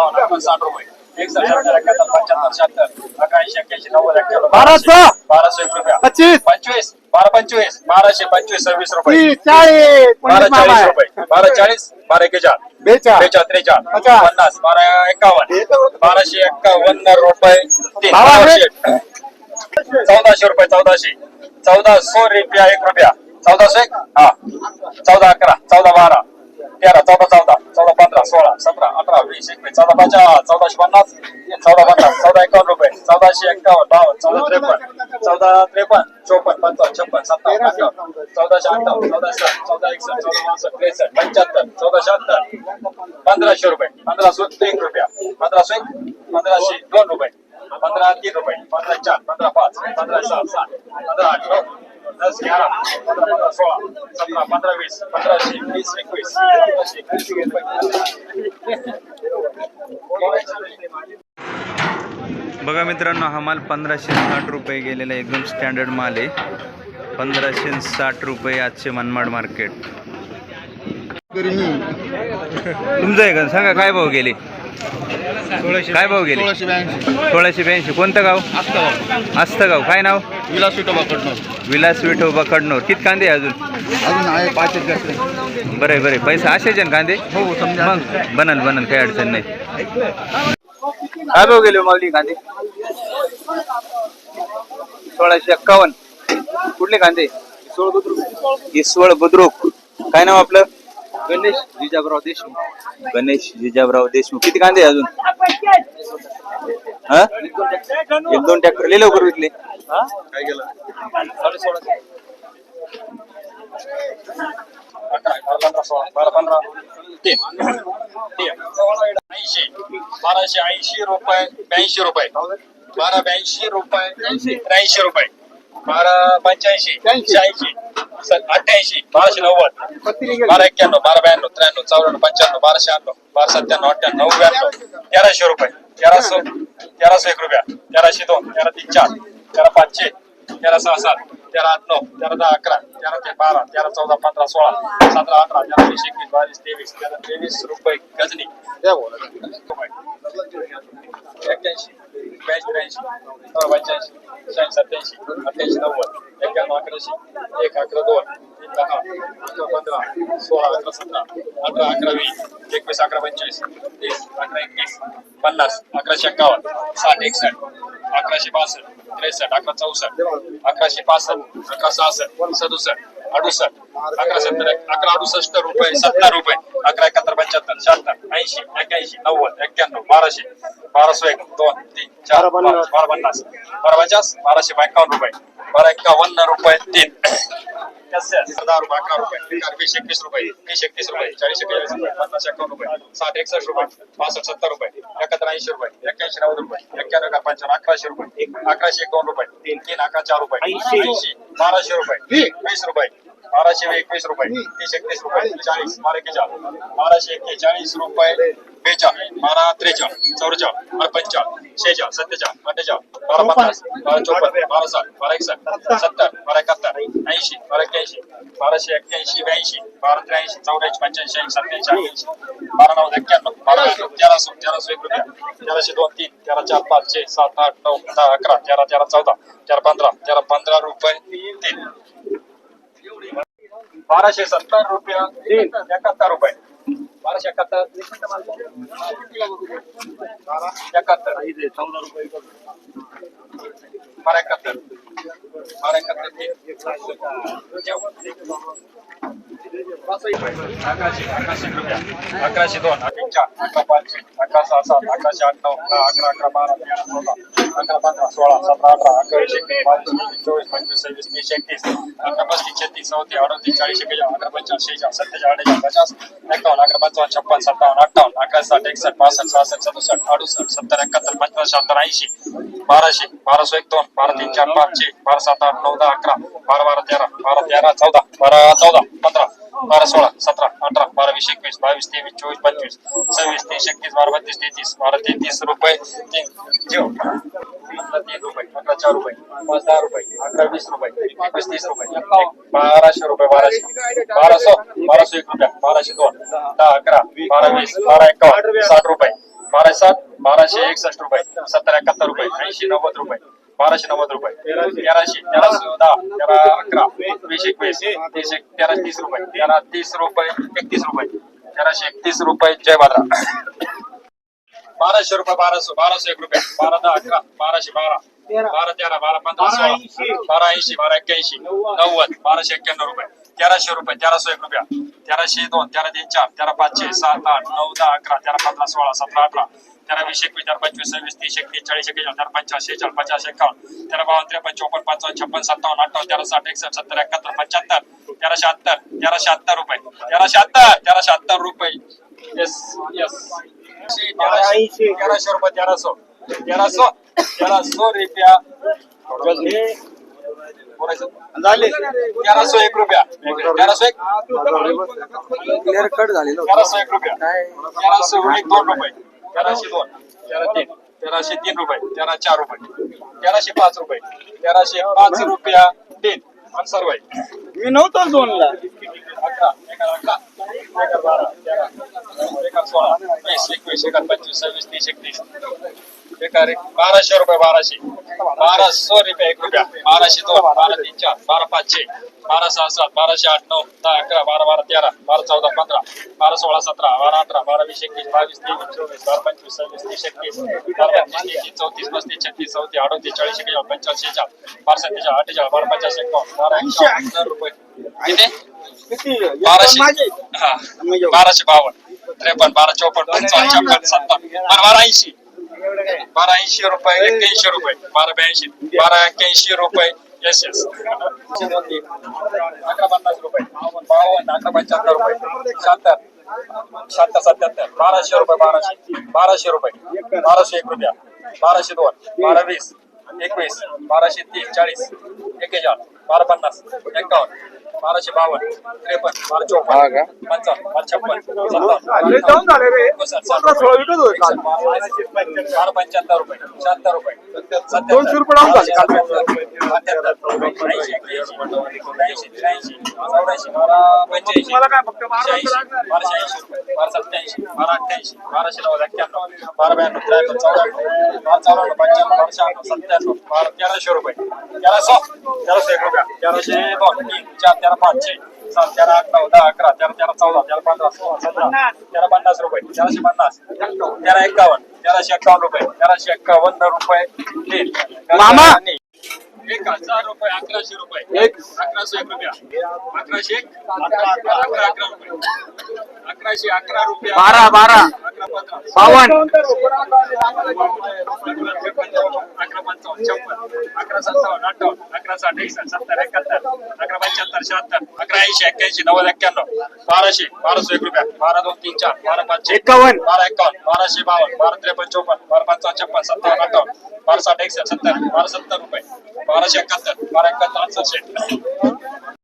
बावन्न अठ्ठावन्न साठ रुपये एकसष्ट सत्तर एकाहत्तर पंच्याहत्तर शहात्तर अकरा ऐंशी एक्क्याऐंशी नव्वद एक्क्याण्णव बाराशे. बाराशे एक रुपया. पच्चीस. पंचवीस. बारा पंचवीस. बाराशे पंचवीस सव्वीस रुपये. तीस चाळीस. बारा पंचवीस मामा चाळीस आहे. रुपये. बारा चाळीस बारा एकेचाळ बेचाळ. बेचाळ त्रेचाळ. पचास. पन्नास बारा एकावन्न. बाराशे एक्कावन्न रुपये. तीन. बाराशे. बाराशे चौदाशे रुपये चौदाशे. चौदा सो रुपया एक रुपया. चौदा सो एक? हा. चौदा अकरा चौदा बारा. तेरा चौदा चौदा चौदा पंधरा सोळा सतरा अठरा वीस एकवीस चौदा पचास चौदाशे पन्नास चौदा पन्नास चौदा एकावन्न रुपये चौदाशे एक्कावन्न बावन्न चौदा त्रेपन्न चौदा त्रेपन्न चोपन्न पंचावन्न छप्पन सत्तावन्न अठ्ठावन्न चौदाशे अठ्ठावन्न चौदाशे चौदा एकसष्ट चौदा बासष्ट त्रेसष्ट पंच्याहत्तर चौदा शहात्तर पंधराशे रुपये पंधरा सो एक रुपया पंधरा सो पंधराशे दोन रुपये पंधरा तीन रुपये पंधरा चार पंधरा पाच पंधरा सहा सात पंधरा आठ नऊ दस ग्यारा पंधरा पंधरा सोळा सतरा पंधरा वीस पंधराशे वीस एक बघा मित्रांनो हा माल पंधराशे साठ रुपये गेलेला. एकदम स्टँडर्ड माल आहे. पंधराशे साठ रुपये आजचे मनमाड मार्केट तुमचं आहे का? सांगा काय भाव गेले? काय भाव गेले? सोळाशे ब्याऐंशी. कोणतं गाव? आस्तं गाव. काय नाव? विलास विठोबाकडनं विलास विठोबा कडनोर किती कांदे अजून? अजून आहे पाच एक जास्त. बरं आहे बरं आहे. पैसे असेच आहे ना कांदे? हो समजा. मग बनल बनल काही अडचण नाही. काय भाव गेले माऊली कांदे? सोळाशे एक्कावन्न. कुठले कांदे? इसवळ बुद्रुक. काय नाव आपलं? गणेश जिजाबराव देशमुख. गणेश जिजाबराव देशमुख. किती कांदे आहे अजून? हा? एक दोन ट्रॅक्टर. लवकर विकले. काय गेलं? बारा पंधरा ऐंशी बाराशे ऐंशी रुपये ब्याऐंशी रुपये. बारा ब्याऐंशी रुपये त्र्याऐंशी रुपये. बारा पंच्याऐंशी शहाऐंशी अठ्ठ्याऐंशी बाराशे नव्वद. बारा एक्क्याण्णव बारा ब्याण्णव त्र्याण्णव चौऱ्याण्णव पंच्याण्णव बाराशे शहाण्णव बारा सत्त्याण्णव अठ्ठ्याण्णव नव्याण्णव तेराशे रुपये. तेराशे तेराशे एक रुपया. तेराशे दोन तेरा तीन चार तेरा पाचशे तेरा सहा सात. तेरा आठ नऊ तेरा दहा अकरा तेरा ते बारा तेरा चौदा पंधरा सोळा सतरा अठरा तेरा वीस एकवीस बावीस तेवीस तेरा तेवीस रुपये गजनी. एक्क्याऐंशी ब्याऐंशी त्र्याऐंशी पंच्याऐंशी शहाऐंशी सत्याऐंशी अठ्ठ्याऐंशी नव्वद एक्क्याण्णव अकराशे एक अकरा दोन तीन दहा अकरा पंधरा सोळा अकरा सतरा अठरा अकरा वीस एकवीस अकरा पंचवीस तीस अकरा एकवीस पन्नास अकराशे एक्कावन्न साठ एकसष्ट अकराशे बासष्ट त्रेसष्ट अकरा चौसष्ट अकराशे पासष्ट अकरा सहासष्ट सदुसष्ट अडुसष्ट अकरा सत्तर अकरा अडुसष्ट रुपये सत्तर रुपये अकरा एकाहत्तर पंच्याहत्तर शहात्तर ऐंशी एक्याऐंशी नव्वद एक्क्याण्णव बाराशे बाराशे एक दोन तीन चार बारा पन्नास. बारा पचास बाराशे बायकावन्न रुपये बारा एक्कावन्न रुपये तीन. दहा रुपये अकरा रुपये. वीस एकवीस रुपये. वीस एकतीस रुपये. चाळीस एक्केचाळीस रुपये. पन्नास एकावन्न रुपये. साठ एकसष्ट रुपये. पासष्ट सत्तर रुपये. एकाहत्तर ऐंशी रुपये. एक्क्याऐंशी नव्वद रुपये. एक्क्याण्णव एका पंच्याण्णव अकराशे रुपये. अकराशे एक दोन रुपये. तीन तीन अकरा चार रुपये. ऐंशी. बाराशे रुपये. वीस रुपये. बाराशे एकवीस रुपये तीस एकतीस रुपये चाळीस बारा एक्केचाळीस बाराशे एक्केचाळीस रुपये बेचाळ बारा त्रेचाळ चौवेचाळ बारा पंचाळ शेचाळ सत्तेचाळ अठ्ठेचाळ बारा पन्नास बारा चोपन्न बारा साठ बारा एकसष्ट सत्तर. बारा एकाहत्तर ऐंशी बारा एक्क्याऐंशी बाराशे एक्क्याऐंशी ब्याऐंशी बारा त्र्याऐंशी चौऱ्याऐंशी पंच्याऐंशी ऐंशी सत्याऐंशी अठ्ठ्याऐंशी बारा नऊ एक्क्याण्णव बारा तेराशे तेराशे एक रुपया. तेराशे दोन तीन तेरा चार पाच छे सात आठ नऊ दहा अकरा तेरा तेरा चौदा तेरा पंधरा तेरा पंधरा रुपये तीन. बाराशे सत्तर रुपया. तीन. एकाहत्तर रुपये. बाराशे एकाहत्तर. एकाहत्तर चौदा रुपये बारा एकाहत्तर. बारा एकाहत्तर. अकराशे अकराशे रुपया. अकराशे दोन. अकरा चार. अकरा पाचशे अकरा सहा सात अकराशे आठ नऊ अकरा अकरा बारा तेरा चौदा. पंधरा सोळा सतरा अठरा एकवीस चोवीस पंचवीस सव्वीस तीस एकतीस अकरा पस्तीस छत्तीस चौतीस अडतीस चाळीस एक्केचाळीस अकरा पंचावन्न पचास एकावन्न अकरा पंचावन्न छप्पन सत्तावन्न अठ्ठावन्न अकरा साठ एकसष्ट पासष्ट सहासष्ट सदुसष्ट अडुसष्ट सत्तर एकाहत्तर पंच्याहत्तर शहात्तर ऐंशी बाराशे बाराशे एक दोन बारा तीन चार पाच छे बारा सात आठ नऊ दहा अकरा बारा बारा तेरा बारा तेरा चौदा बारा चौदा पंधरा बारा सोळा सतरा अठरा बारा वीस एकवीस बावीस तेवीस चोवीस पंचवीस सव्वीस तीस एकतीस बारा बत्तीस तेहतीस बारा तेहतीस रुपये तीन जीव. अकरा तीन रुपये अकरा चार रुपये पाच दहा रुपये अकरा वीस रुपये एकवीस तीस रुपये बाराशे रुपये बाराशे. बाराशे बाराशे एक रुपया बाराशे दोन दहा अकरा बारा वीस बारा एकावन्न साठ रुपये बाराशे सात बाराशे एकसष्ट रुपये सत्तर एकाहत्तर रुपये ऐंशी नव्वद रुपये बाराशे नव्वद रुपये. तेराशे तेराशे दहा तेरा अकरा वीस एकवीस तीस एक तेरा तीस रुपये. तेरा तीस रुपये एकतीस रुपये. तेराशे एकतीस रुपये जय बादरा बाराशे रुपये बाराशे बाराशे एक रुपये. बारा दहा अकरा बाराशे बारा. बारा तेरा बारा पंधरा सोळा. बारा ऐंशी बारा एक्क्याऐंशी नव्वद बाराशे एक्क्याण्णव रुपये. तेराशे रुपये तेराशे एक रुपया. तेराशे दोन तेरा तीन चार तेरा पाचशे सात आठ नऊ दहा अकरा तेरा पंधरा सोळा सतरा अठरा. तेरा वीस एकवीस तेरा पंचवीस सव्वीस तीस एकतीस चाळीस एक्केचाळीस तेरा पंचाळीस शेचाळीस पचास एकावन्न तेरा बावन्न त्रेपन्न चौपन्न पंचावन्न छप्पन सत्तावन्न अठ्ठावन्न तेरा साठ एकसष्ट सत्तर एकाहत्तर पंच्याहत्तर. तेराशे अत्तर तेराशे अत्तर रुपये. तेराशे अत्तर तेराशे अत्तर रुपये. येस येस तेराशे तेराशे रुपये तेराशे. तेराशे तेराशे रुपया. झाले. तेराशे एक रुपया. तेराशे एक. क्लिअर कट झालेलं तेराशे एक रुपया. तेराशे एक दोन रुपये. तेराशे दोन. तेरा तीन. तेराशे तीन रुपये. तेरा चार रुपये. तेराशे पाच रुपये. तेराशे पाच रुपया तीन. अन्सर भाई मी नव्हतो दोनला अकरा. अकरा. एका बारा. तेरा. एका सोळा. वीस. एकवीस. एका पंचवीस सव्वीस. तीस. एकतीस. एका रे बाराशे रुपये बाराशे. बाराशे रुपये एक रुपया. बाराशे दोन बारा तीन चार बारा पाचशे बारा सहा सात बाराशे आठ नऊ दहा अकरा बारा बारा तेरा बारा चौदा पंधरा बारा सोळा सतरा बारा अठरा बारा वीस एकवीस बावीस तेवीस चोवीस बारा पंचवीस सव्वीस तीस एकतीस बारा पंचवीस तीस चौतीस पस्तीस छत्तीस चौतीस अडोतीस चाळीस एकेचाळीस पंचाळीस शेचाळीस बारा सत्तेचाळीस अठ्ठेचाळीस बारा पचास एकावन्न बारा एकावन्न रुपये. किती? बाराशे. हा. बाराशे बावन्न. त्रेपन्न बारा चौपन्न पंचावन्न छप्पन्न सत्तावन्न. बारा बारा ऐंशी. बारा ऐंशी रुपये एक्क्याऐंशी रुपये. बारा ब्याऐंशी. बारा एक्क्याऐंशी रुपये. येस येस अकरा पन्नास रुपये. बावन्न अकरा पंच्याहत्तर रुपये. शहात्तर शहात्तर सत्याहत्तर बाराशे रुपये बाराशे. बाराशे रुपये. बाराशे एक रुपया. बाराशे दोन. बारा वीस. एकवीस. बाराशे तीस चाळीस. एक्केचाळीस बारा पन्नास. एक्कावन्न बाराशे बावन्न त्रेपन्न बारा चौपन्न पंचावन्न बारा छप्पन जाऊन झाले रे. पंधरा सोळा विकत होते काल. बारा पंच्याहत्तर रुपये शहात्तर रुपये. दोनशे रुपये डाऊन झाले. काल. मला काय फक्त बारा रुपये लागणार? आहे. बाराशे ऐंशी रुपये बारा सत्याऐंशी बारा अठ्ठ्याऐंशी बाराशे नव्वद एक्क्याण्णव बारा ब्याण्णव त्र्याण्णव चौऱ्याण्णव बारा चौऱ्याण्णव पंच्याण्णव सत्त्याण्णव बारा तेराशे रुपये. तेराशे तेराशे एक रुपया. तेराशे दोन तीन चार तेरा पाचशे. सात तेरा आठ नऊ दहा अकरा तेरा तेरा चौदा तेरा पंधरा सोळा सतरा तेरा पन्नास रुपये तेराशे पन्नास तेरा एक्कावन्न तेराशे एक्कावन्न रुपये तेराशे एक्कावन्न रुपये तीन मामा! एक हजार रुपये अकराशे रुपये. एक. अकराशे एक रुपया. अकराशे एक अकरा अकरा अकरा अकरा रुपये. अकराशे अकरा रुपया. बारा बारा. अकरा पंधरा. बावन्न. अकरा पंचावन्न छप्पन. अकरा सत्तावन्न अठ्ठावन्न. अकरा साठ एकसष्ट सत्तर एकाहत्तर. अकरा पंच्याहत्तर. शहात्तर अकरा ऐंशी एक्क्याऐंशी नव्वद एक्क्याण्णव. बाराशे बाराशे एक रुपया. बारा दोन तीन चार. बारा पाचशे एकावन्न. बारा एकावन्न. बाराशे बावन्न. बारा त्रेपन्न चौपन्न. बारा पंचावन्न छप्पन सत्तावन्न अठ्ठावन्न. बारा साठ एकसष्ट सत्तर. बारा सत्तर रुपये. बाराशे एकाहत्तर. बारा एकाहत्तर अडुसष्ट.